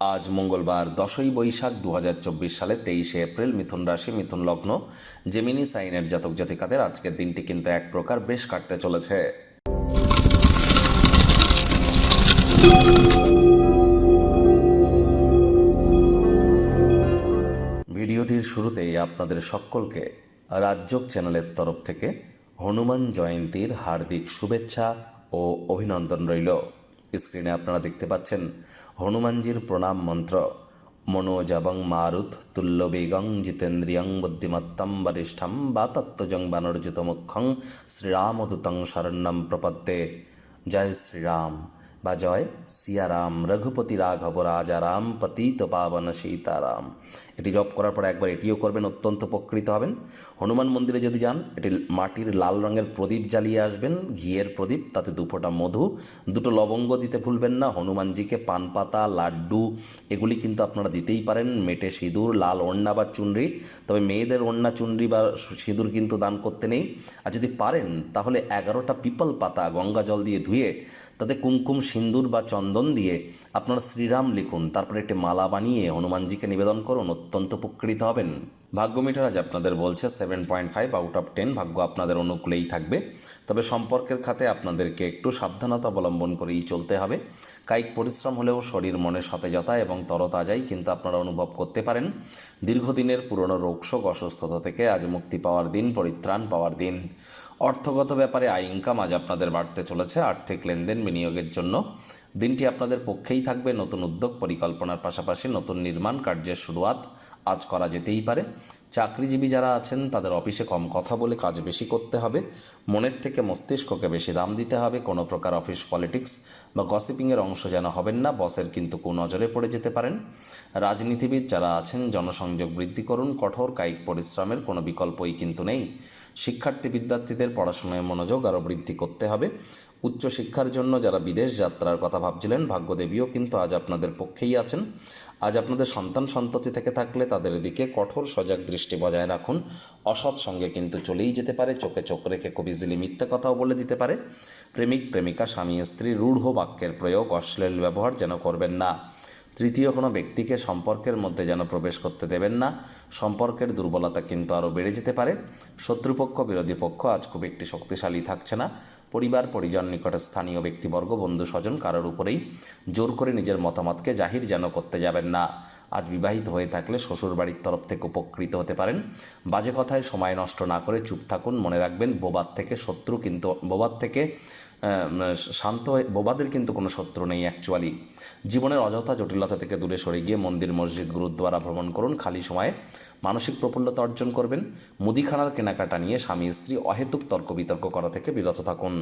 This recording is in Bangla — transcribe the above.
আজ মঙ্গলবার, দশই বৈশাখ দু সালে তেইশে এপ্রিল মিথুন রাশি, মিথুন লগ্ন জেমিনি সাইনের জাতক জাতিকাদের আজকের দিনটি কিন্তু এক প্রকার বেশ কাটতে চলেছে। ভিডিওটির শুরুতেই আপনাদের সকলকে রাজ্যক চ্যানেলের তরফ থেকে হনুমান জয়ন্তীর হার্দিক শুভেচ্ছা ও অভিনন্দন রইল। স্ক্রিনে আপনারা দেখতে পাচ্ছেন হনুমানজির প্রণাম মন্ত্র। মনোজাবং মারুত তুল্য বেগং জিতেন্দ্রিয়ং বুদ্ধিমত্তম বরিষ্ঠম বা তত্ত্বজং বানর্জিত মুখ্যং শ্রীরামদূতং শরণ্যম প্রপদ্যে। জয় শ্রীরাম। বা জয় সিয়ারাম, রঘুপতি রাঘব, রাজারাম, পতিত পাবন সীতারাম। এটি জপ করার পর একবার এটিও করবেন, অত্যন্ত উপকৃত হবেন। হনুমান মন্দিরে যদি যান, এটি মাটির লাল রঙের প্রদীপ জ্বালিয়ে আসবেন, ঘিয়ের প্রদীপ, তাতে দুফোটা মধু, দুটো লবঙ্গ দিতে ভুলবেন না, হনুমানজিকে পান পাতা, লাড্ডু, এগুলি কিন্তু আপনারা দিতেই পারেন, মেটে সিঁদুর, লাল ওড়না বা চুনরি, তবে মেয়েদের ওড়না, চুনরি বা সিঁদুর কিন্তু দান করতে নেই। আর যদি পারেন, তাহলে এগারোটা পিপল পাতা গঙ্গা জল দিয়ে ধুয়ে, তাতে কুমকুম সিন্দুর বা চন্দন দিয়ে আপনার শ্রীরাম লিখুন। তারপরে একটি মালা বানিয়ে হনুমানজিকে নিবেদন করুন। অত্যন্ত উপকৃত হবেন। ভাগ্য মিটার আজ আপনাদের বলছে seven point five out of ten ভাগ্য আপনাদের অনুকূলেই থাকবে। তবে সম্পর্কের খাতে আপনাদেরকে একটু সাবধানতা অবলম্বন করেই চলতে হবে। কায়িক পরিশ্রম হলেও শরীর, মনে সতেজতা এবং তরতাজাই কিন্তু আপনারা অনুভব করতে পারেন। দীর্ঘদিনের পুরনো রোগশোক, অসুস্থতা থেকে আজ মুক্তি পাওয়ার দিন, পরিত্রাণ পাওয়ার দিন। অর্থগত ব্যাপারে আয় ইনকাম আজ আপনাদের বাড়তে চলেছে। আর্থিক লেনদেন বিনিয়োগের জন্য দিনটি আপনাদের পক্ষেই থাকবে নতুন উদ্যোগ, পরিকল্পনার পাশাপাশি নতুন নির্মাণ কার্যের শুরুয়াত আজ করা যেতেই পারে। চাকরিজীবী যারা আছেন, তাদের অফিসে কম কথা বলে কাজ বেশি করতে হবে। মনের থেকে মস্তিষ্ককে বেশি দাম দিতে হবে। কোনো প্রকার অফিস পলিটিক্স বা গসিপিংয়ের অংশ যেন হবেন না, বসের কিন্তু কুনজরে পড়ে যেতে পারেন। রাজনীতিবিদ যারা আছেন, জনসংযোগ বৃদ্ধি করুন। কঠোর কায়িক পরিশ্রমের কোনো বিকল্পই কিন্তু নেই। শিক্ষার্থী বিদ্যার্থীদের পড়াশোনায় মনোযোগ আরও বৃদ্ধি করতে হবে। উচ্চশিক্ষার জন্য যারা বিদেশ যাত্রার কথা ভাবছিলেন, ভাগ্যদেবীও কিন্তু আজ আপনাদের পক্ষেই আছেন। আজ আপনাদের সন্তান সন্ততি থেকে থাকলে তাদের দিকে কঠোর সজাগ দৃষ্টি বজায় রাখুন। অসৎ সঙ্গে কিন্তু চলেই যেতে পারে, চোখে চোখ রেখে খুব ইজিলি মিথ্যে কথাও বলে দিতে পারে। প্রেমিক, প্রেমিকা, স্বামী, স্ত্রী, রূঢ় বাক্যের প্রয়োগ, অশ্লীল ব্যবহার যেন করবেন না। তৃতীয় কোনো ব্যক্তিকে সম্পর্কের মধ্যে যেন প্রবেশ করতে দেবেন না। সম্পর্কের দুর্বলতা কিন্তু আরও বেড়ে যেতে পারে। শত্রুপক্ষ, বিরোধী পক্ষ আজ খুব একটি শক্তিশালী থাকছে না। পরিবার, পরিজন, নিকটে স্থানীয় ব্যক্তিবর্গ বন্ধু স্বজন কারোর উপরেই জোর করে নিজের মতামতকে জাহির যেন করতে যাবেন না। আজ বিবাহিত হয়ে থাকলে শ্বশুর বাড়ির তরফ থেকে উপকৃত হতে পারেন। বাজে কথায় সময় নষ্ট না করে চুপ থাকুন, মনে রাখবেন বোবার থেকে শত্রু কিন্তু বোবার থেকে শান্ত হয়ে, বোবাদের কিন্তু কোনো শত্রু নেই অ্যাকচুয়ালি জীবনের অযথা জটিলতা থেকে দূরে সরে গিয়ে মন্দির, মসজিদ, গুরুদ্বারা ভ্রমণ করুন। খালি সময়ে মানসিক প্রফুল্লতা অর্জন করবেন। মুদিখানার কেনাকাটা নিয়ে স্বামী, স্ত্রী অহেতুক তর্ক বিতর্ক করা থেকে বিরত থাকুন।